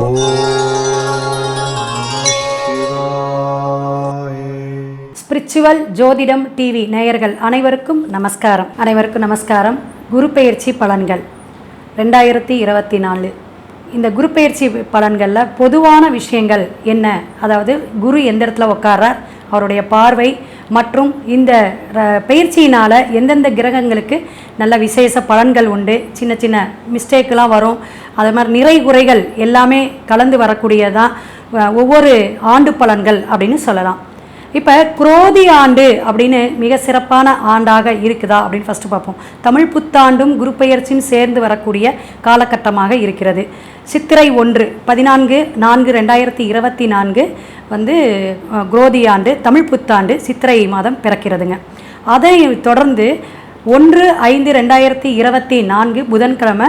Spiritual ஜோதிடம் TV நேயர்கள் அனைவருக்கும் நமஸ்காரம். அனைவருக்கும் நமஸ்காரம். குரு பெயர்ச்சி பலன்கள். ரெண்டாயிரத்தி இருபத்தி நாலு. இந்த குரு பெயர்ச்சி பலன்களில் பொதுவான விஷயங்கள் என்ன? அதாவது குரு எந்த இடத்துல உட்கார்றார் அவருடைய பார்வை மற்றும் இந்த ர- எந்தெந்த கிரகங்களுக்கு நல்ல விசேஷ பலன்கள் உண்டு? சின்ன சின்ன மிஸ்டேக்கெலாம் வரும். அதே மாதிரி நிறை குறைகள் எல்லாமே கலந்து வரக்கூடியதான் ஒவ்வொரு ஆண்டு பலன்கள் அப்படின்னு சொல்லலாம். இப்போ குரோதி ஆண்டு அப்படின்னு மிக சிறப்பான ஆண்டாக இருக்குதா அப்படின்னு ஃபஸ்ட்டு பார்ப்போம். தமிழ் புத்தாண்டும் குரு பெயர்ச்சியும் சேர்ந்து வரக்கூடிய காலகட்டமாக இருக்கிறது. சித்திரை ஒன்று பதினான்கு நான்கு ரெண்டாயிரத்தி இருபத்தி நான்கு வந்து குரோதி ஆண்டு தமிழ் புத்தாண்டு சித்திரை மாதம் பிறக்கிறதுங்க. அதை தொடர்ந்து ஒன்று ஐந்து ரெண்டாயிரத்தி இருபத்தி நான்கு புதன்கிழமை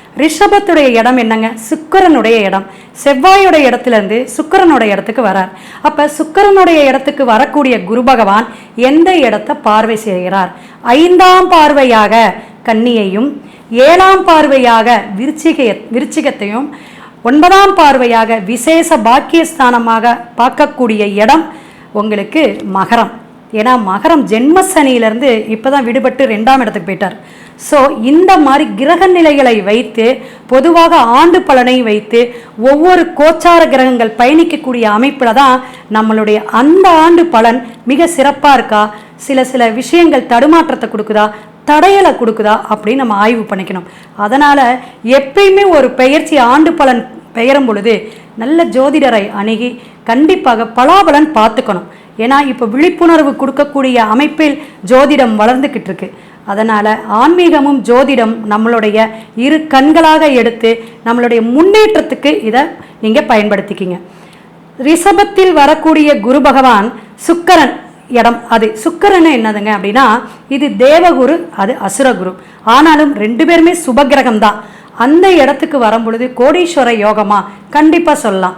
ரிஷபத்துடைய இடம் என்னங்க? சுக்கிரனுடைய இடம். செவ்வாயுடைய இடத்துல இருந்து இடத்துக்கு வரார். அப்போ சுக்கரனுடைய இடத்துக்கு வரக்கூடிய குரு பகவான் எந்த இடத்தை பார்வை செய்கிறார்? ஐந்தாம் பார்வையாக கன்னியையும் ஏழாம் பார்வையாக விருச்சிக விருச்சிகத்தையும் ஒன்பதாம் பார்வையாக விசேஷ பாக்கியஸ்தானமாக பார்க்கக்கூடிய இடம் உங்களுக்கு மகரம். ஏன்னா மகரம் ஜென்ம சனியிலேருந்து இப்போ தான் விடுபட்டு ரெண்டாம் இடத்துக்கு போயிட்டார். ஸோ இந்த மாதிரி கிரக நிலைகளை வைத்து பொதுவாக ஆண்டு பலனை வைத்து ஒவ்வொரு கோச்சார கிரகங்கள் பயணிக்கக்கூடிய அமைப்பில் தான் நம்மளுடைய அந்த ஆண்டு பலன் மிக சிறப்பாக இருக்கா? சில சில விஷயங்கள் தடுமாற்றத்தை கொடுக்குதா? தடையலை கொடுக்குதா? அப்படின்னு நம்ம ஆய்வு பண்ணிக்கணும். அதனால் எப்பயுமே ஒரு பெயர்ச்சி ஆண்டு பலன் பெயரும் பொழுது நல்ல ஜோதிடரை அணுகி கண்டிப்பாக பலாபலன் பார்த்துக்கணும். ஏன்னா இப்போ விழிப்புணர்வு கொடுக்கக்கூடிய அமைப்பில் ஜோதிடம் வளர்ந்துக்கிட்டு இருக்கு. அதனால் ஆன்மீகமும் ஜோதிடம் நம்மளுடைய இரு கண்களாக எடுத்து நம்மளுடைய முன்னேற்றத்துக்கு இதை நீங்கள் பயன்படுத்திக்கிங்க. ரிஷபத்தில் வரக்கூடிய குரு பகவான் சுக்கரன் இடம். அது சுக்கரன் என்னதுங்க அப்படின்னா இது தேவகுரு அது அசுரகுரு. ஆனாலும் ரெண்டு பேருமே சுபகிரகம் தான் அந்த இடத்துக்கு வரும் பொழுது கோடீஸ்வர யோகமாக கண்டிப்பாக சொல்லலாம்.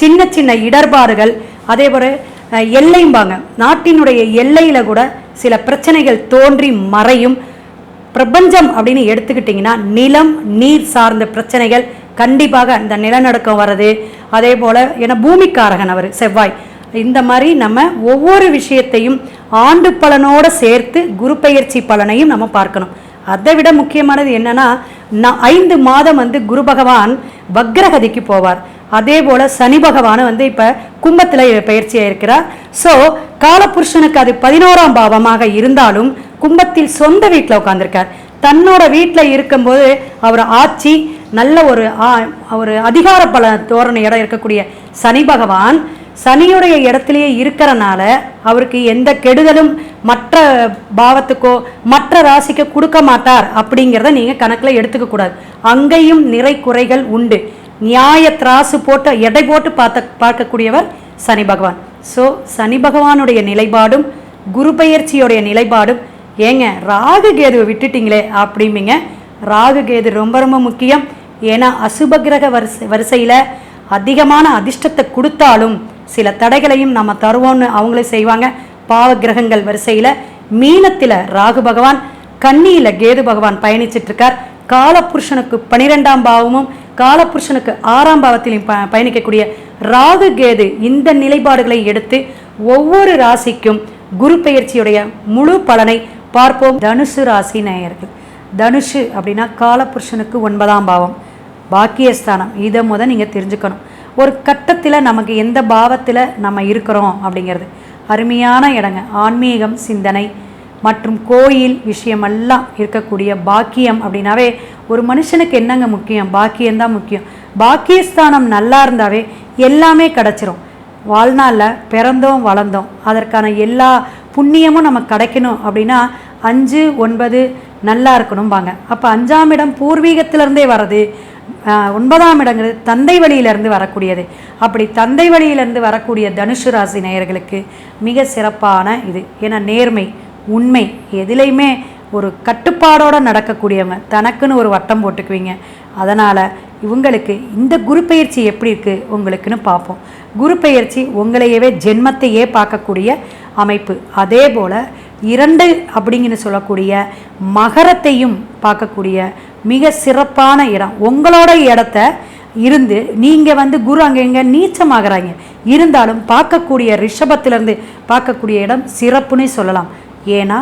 சின்ன சின்ன இடர்பாடுகள் அதே போல் எல்லையும்பாங்க எல்லைம்பாங்க. நாட்டினுடைய எல்லையில் கூட சில பிரச்சனைகள் தோன்றி மறையும். பிரபஞ்சம் அப்படின்னு எடுத்துக்கிட்டிங்கன்னா நிலம் நீர் சார்ந்த பிரச்சனைகள் கண்டிப்பாக இந்த நிலநடுக்கம் வர்றது. அதே போல் ஏன்னா பூமிக்காரகன் அவர் செவ்வாய். இந்த மாதிரி நம்ம ஒவ்வொரு விஷயத்தையும் ஆண்டு பலனோடு சேர்த்து குரு பயிற்சி பலனையும் நம்ம பார்க்கணும். அதை விட முக்கியமானது என்னன்னா நான் ஐந்து மாதம் வந்து குரு பகவான் வக்ரகதிக்கு போவார். அதே போல் சனி பகவான் வந்து இப்போ கும்பத்தில் பயிற்சியாக இருக்கிறார். ஸோ காலபுருஷனுக்கு அது பதினோராம் பாவமாக இருந்தாலும் கும்பத்தில் சொந்த வீட்டில் உட்காந்துருக்கார் தன்னோட வீட்டில் இருக்கும்போது அவர் ஆட்சி நல்ல ஒரு ஒரு அதிகார பல தோரணையோட இருக்கக்கூடிய சனி பகவான் சனியுடைய இடத்துலையே இருக்கிறனால அவருக்கு எந்த கெடுதலும் மற்ற பாவத்துக்கோ மற்ற ராசிக்கோ கொடுக்க மாட்டார் அப்படிங்கிறத நீங்கள் கணக்கில் எடுத்துக்க கூடாது. அங்கேயும் நிறை குறைகள் உண்டு. நியாய திராசு போட்டு எடை போட்டு பார்த்த பார்க்கக்கூடியவர் சனி பகவான். ஸோ சனி பகவானுடைய நிலைப்பாடும் குரு பெயர்ச்சியோடைய நிலைப்பாடும் ஏங்க ராகு கேதுவை விட்டுட்டிங்களே அப்படிம்பிங்க. ராகு கேது ரொம்ப ரொம்ப முக்கியம். ஏன்னா அசுப கிரக வரிசை வரிசையில் அதிகமான அதிர்ஷ்டத்தை கொடுத்தாலும் சில தடைகளையும் நம்ம தருவோம்னு அவங்களே செய்வாங்க. பாவ கிரகங்கள் வரிசையில் மீனத்தில் ராகு பகவான் கன்னியில் கேது பகவான் பயணிச்சிட்ருக்கார். காலபுருஷனுக்கு பனிரெண்டாம் பாவமும் காலபுருஷனுக்கு ஆறாம் பாவத்திலையும் ப பயணிக்கக்கூடிய ராகு கேது இந்த நிலைப்பாடுகளை எடுத்து ஒவ்வொரு ராசிக்கும் குரு பெயர்ச்சியுடைய முழு பலனை பார்ப்போம். தனுசு ராசி நேயர்கள். தனுஷு அப்படின்னா காலபுருஷனுக்கு ஒன்பதாம் பாவம். பாக்கியஸ்தானம். இதை முத நீங்கள் தெரிஞ்சுக்கணும். ஒரு கட்டத்தில் நமக்கு எந்த பாவத்தில் நம்ம இருக்கிறோம் அப்படிங்கிறது. அருமையான இடங்க. ஆன்மீகம் சிந்தனை மற்றும் கோயில் விஷயமெல்லாம் இருக்கக்கூடிய பாக்கியம் அப்படின்னாவே ஒரு மனுஷனுக்கு என்னங்க முக்கியம்? பாக்கியம்தான் முக்கியம். பாக்கியஸ்தானம் நல்லா இருந்தாவே எல்லாமே கிடச்சிரும். வாழ்நாளில் பிறந்தோம் வளர்ந்தோம். அதற்கான எல்லா புண்ணியமும் நமக்கு கிடைக்கணும் அப்படின்னா அஞ்சு ஒன்பது நல்லா இருக்கணும்பாங்க. அப்போ அஞ்சாம் இடம் பூர்வீகத்திலிருந்தே வர்றது ஒன்பதாம் இடங்கிறது தந்தை வழியிலிருந்து வரக்கூடியது. அப்படி தந்தை வழியிலிருந்து வரக்கூடிய தனுசு ராசி நேயர்களுக்கு மிக சிறப்பான இது. ஏன்னா நேர்மை உண்மை. எதிலையுமே ஒரு கட்டுப்பாடோடு நடக்கக்கூடியவங்க. தனக்குன்னு ஒரு வட்டம் போட்டுக்குவீங்க. அதனால் இவங்களுக்கு இந்த குரு பெயர்ச்சி எப்படி இருக்குது உங்களுக்குன்னு பார்ப்போம். குரு பெயர்ச்சி உங்களையவே ஜென்மத்தையே பார்க்கக்கூடிய அமைப்பு. அதே போல் இரண்டு அப்படிங்கன்னு சொல்லக்கூடிய மகரத்தையும் பார்க்கக்கூடிய மிக சிறப்பான இடம். உங்களோட இடத்த இருந்து நீங்கள் வந்து குரு அங்கே இங்கே நீச்சமாகறாங்க. இருந்தாலும் பார்க்கக்கூடிய ரிஷபத்திலேருந்து பார்க்கக்கூடிய இடம் சிறப்புன்னு சொல்லலாம். ஏன்னா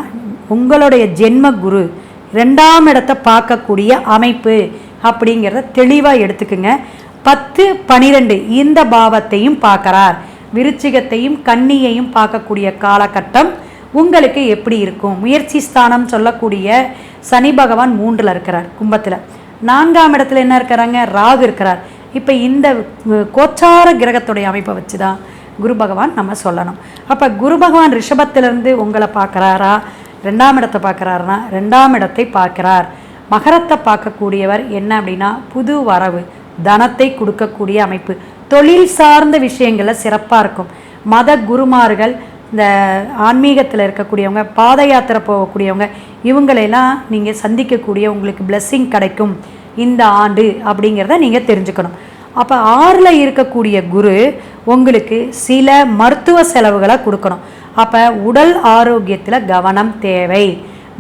உங்களுடைய ஜென்ம குரு ரெண்டாம் இடத்தை பார்க்கக்கூடிய அமைப்பு அப்படிங்கிறத தெளிவாக எடுத்துக்குங்க. பத்து பனிரெண்டு இந்த பாவத்தையும் பார்க்கறார். விருச்சிகத்தையும் கன்னியையும் பார்க்கக்கூடிய காலகட்டம் உங்களுக்கு எப்படி இருக்கும்? முயற்சி ஸ்தானம் சொல்லக்கூடிய சனி பகவான் மூன்றில் இருக்கிறார் கும்பத்தில். நான்காம் இடத்துல என்ன இருக்கிறாங்க? ராகு இருக்கிறார். இப்போ இந்த கோச்சார கிரகத்துடைய அமைப்பை வச்சு தான் குரு பகவான் நம்ம சொல்லணும். அப்போ குரு பகவான் ரிஷபத்திலிருந்து உங்களை பார்க்குறாரா? ரெண்டாம் இடத்தை பார்க்குறாருனா ரெண்டாம் இடத்தை பார்க்கிறார். மகரத்தை பார்க்கக்கூடியவர் என்ன அப்படின்னா புது வரவு தனத்தை கொடுக்கக்கூடிய அமைப்பு. தொழில் சார்ந்த விஷயங்களில் சிறப்பாக இருக்கும். மத குருமார்கள் இந்த ஆன்மீகத்தில் இருக்கக்கூடியவங்க பாத யாத்திரை போகக்கூடியவங்க இவங்களெல்லாம் நீங்கள் சந்திக்கக்கூடிய உங்களுக்கு blessing கிடைக்கும். இந்த ஆண்டு அப்படிங்கிறத நீங்கள் தெரிஞ்சுக்கணும். அப்போ ஆறில் இருக்கக்கூடிய குரு உங்களுக்கு சில மருத்துவ செலவுகளை கொடுக்கணும். அப்போ உடல் ஆரோக்கியத்தில் கவனம் தேவை.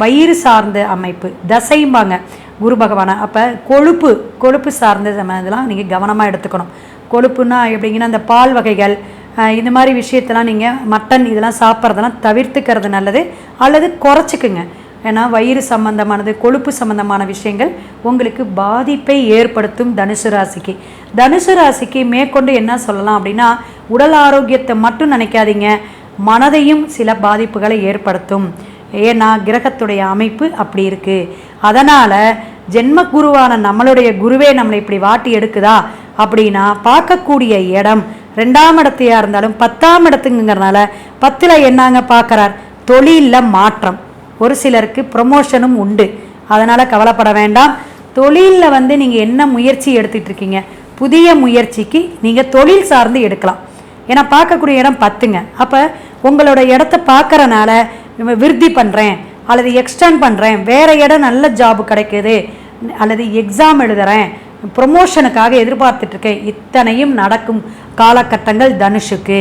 வயிறு சார்ந்த அமைப்பு தசைம்பாங்க. குரு பகவானை அப்போ கொழுப்பு கொழுப்பு சார்ந்த இதெல்லாம் நீங்கள் கவனமாக எடுத்துக்கணும். கொழுப்புன்னா எப்படிங்கன்னா அந்த பால் வகைகள் இந்த மாதிரி விஷயத்தெல்லாம் நீங்கள் மட்டன் இதெல்லாம் சாப்பிட்றதெல்லாம் தவிர்த்துக்கிறது நல்லது. அல்லது குறைச்சிக்குங்க. ஏன்னா வயிறு சம்பந்தமானது கொழுப்பு சம்பந்தமான விஷயங்கள் உங்களுக்கு பாதிப்பை ஏற்படுத்தும் தனுசு ராசிக்கு. தனுசு ராசிக்கு மேற்கொண்டு என்ன சொல்லலாம் அப்படின்னா உடல் ஆரோக்கியத்தை மட்டும் நினைக்காதீங்க. மனதையும் சில பாதிப்புகளை ஏற்படுத்தும். ஏன்னா கிரகத்துடைய அமைப்பு அப்படி இருக்கு. அதனால ஜென்ம குருவான நம்மளுடைய குருவே நம்மளை இப்படி வாட்டி எடுக்குதா? அப்படின்னா பார்க்கக்கூடிய இடம் ரெண்டாம் இடத்தையா இருந்தாலும் பத்தாம் இடத்துங்கிறனால பத்தில் என்னங்க பார்க்குறார்? தொழிலில் மாற்றம். ஒரு சிலருக்கு ப்ரொமோஷனும் உண்டு. அதனால் கவலைப்பட வேண்டாம். தொழிலில் வந்து நீங்கள் என்ன முயற்சி எடுத்துகிட்டு இருக்கீங்க புதிய முயற்சிக்கு நீங்கள் தொழில் சார்ந்து எடுக்கலாம். ஏன்னா பார்க்கக்கூடிய இடம் பத்துங்க. அப்போ உங்களோட இடத்த பார்க்குறனால விருத்தி பண்ணுறேன் அல்லது எக்ஸ்டெண்ட் பண்ணுறேன் வேறு இடம் நல்ல ஜாப் கிடைக்குது அல்லது எக்ஸாம் எழுதுகிறேன் ப்ரொமோஷனுக்காக எதிர்பார்த்துட்ருக்கேன். இத்தனையும் நடக்கும் காலகட்டங்கள் தனுஷுக்கு.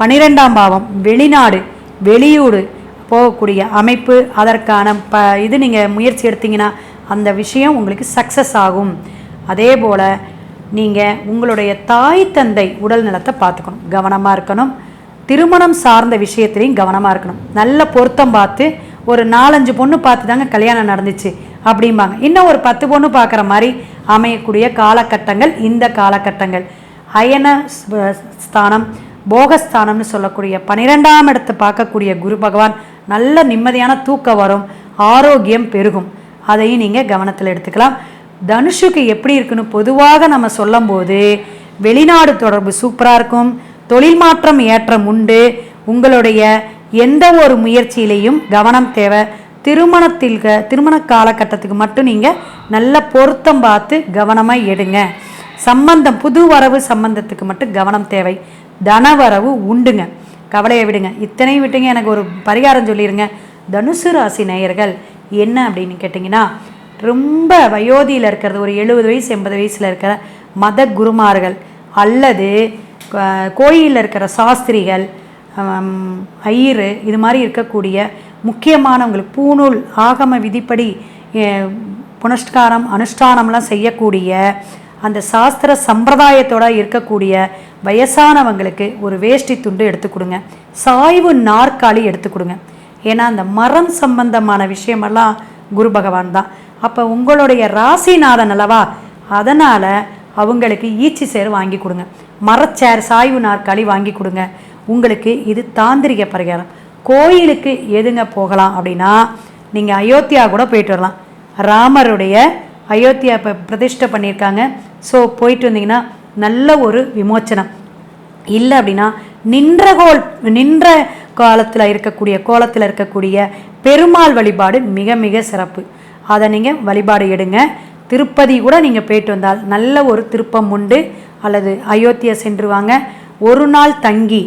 பன்னிரெண்டாம் பாவம் வெளிநாடு வெளியூடு போகக்கூடிய அமைப்பு அதற்கான ப இது நீங்கள் முயற்சி எடுத்தீங்கன்னா அந்த விஷயம் உங்களுக்கு சக்ஸஸ் ஆகும். அதே போல் நீங்கள் உங்களுடைய தாய் தந்தை உடல் நலத்தை பார்த்துக்கணும். கவனமாக இருக்கணும். திருமணம் சார்ந்த விஷயத்துலையும் கவனமாக இருக்கணும். நல்ல பொருத்தம் பார்த்து ஒரு நாலஞ்சு பொண்ணு பார்த்து தாங்க கல்யாணம் நடந்துச்சு அப்படிம்பாங்க. இன்னும் ஒரு பத்து பொண்ணு பார்க்குற மாதிரி அமையக்கூடிய காலகட்டங்கள் இந்த காலகட்டங்கள். அயன ஸ்தானம் போகஸ்தானம்னு சொல்லக்கூடிய பன்னிரெண்டாம் இடத்தை பார்க்கக்கூடிய குரு பகவான் நல்ல நிம்மதியான தூக்கம் வரும். ஆரோக்கியம் பெருகும். அதையும் நீங்கள் கவனத்தில் எடுத்துக்கலாம். தனுஷுக்கு எப்படி இருக்குன்னு பொதுவாக நம்ம சொல்லும்போது வெளிநாடு தொடர்பு சூப்பராக இருக்கும். தொழில் மாற்றம் ஏற்றம் உண்டு. உங்களுடைய எந்த ஒரு முயற்சியிலையும் கவனம் தேவை. திருமணத்தில் திருமண காலகட்டத்துக்கு மட்டும் நீங்கள் நல்ல பொருத்தம் பார்த்து கவனமாக எடுங்க. சம்பந்தம் புது வரவு சம்பந்தத்துக்கு மட்டும் கவனம் தேவை. தனவரவு உண்டுங்க. கவலையை விடுங்க. இத்தனையும் விட்டுங்க எனக்கு ஒரு பரிகாரம் சொல்லிடுங்க தனுசு ராசி நேயர்கள் என்ன அப்படின்னு கேட்டிங்கன்னா ரொம்ப வயோதியில் இருக்கிறது ஒரு எழுபது வயசு எண்பது வயசில் இருக்கிற மத குருமார்கள் அல்லது கோயிலில் இருக்கிற சாஸ்திரிகள் ஐயரு இது மாதிரி இருக்கக்கூடிய முக்கியமானவங்களுக்கு பூணூல் ஆகம விதிப்படி புனஸ்காரம் அனுஷ்டானம்லாம் செய்யக்கூடிய அந்த சாஸ்திர சம்பிரதாயத்தோட இருக்கக்கூடிய வயசானவங்களுக்கு ஒரு வேஷ்டி துண்டு எடுத்து கொடுங்க. சாய்வு நாற்காலி எடுத்து கொடுங்க. ஏன்னா அந்த மரம் சம்பந்தமான விஷயமெல்லாம் குரு பகவான் தான். அப்போ உங்களுடைய ராசிநாதன் அல்லவா அதனால் அவங்களுக்கு ஈச்சி சேர் வாங்கி கொடுங்க. மரச்சேர் சாய்வு நாற்காலி வாங்கி கொடுங்க. உங்களுக்கு இது தாந்திரிக பரிகாரம். கோயிலுக்கு எதுங்க போகலாம் அப்படின்னா நீங்கள் அயோத்தியா கூட போயிட்டு வரலாம். ராமருடைய அயோத்தியா இப்போ பிரதிஷ்டை பண்ணியிருக்காங்க. ஸோ போயிட்டு வந்தீங்கன்னா நல்ல ஒரு விமோச்சனம். இல்லை அப்படின்னா நின்ற கோல் நின்ற காலத்தில் இருக்கக்கூடிய கோலத்தில் இருக்கக்கூடிய பெருமாள் வழிபாடு மிக மிக சிறப்பு. அதை நீங்கள் வழிபாடு எடுங்க. திருப்பதி கூட நீங்கள் போயிட்டு வந்தால் நல்ல ஒரு திருப்பம் உண்டு. அல்லது அயோத்தியா சென்று வாங்க. ஒரு நாள் தங்கி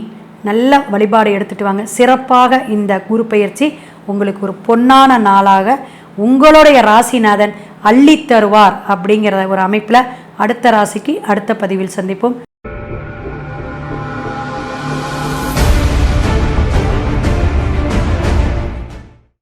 நல்ல வழிபாடு எடுத்துட்டு வாங்க. சிறப்பாக இந்த குரு பயிற்சி உங்களுக்கு ஒரு பொன்னான நாளாக உங்களுடைய ராசிநாதன் அள்ளி தருவார் அப்படிங்கிற ஒரு அமைப்பில் அடுத்த ராசிக்கு அடுத்த பதிவில் சந்திப்போம்.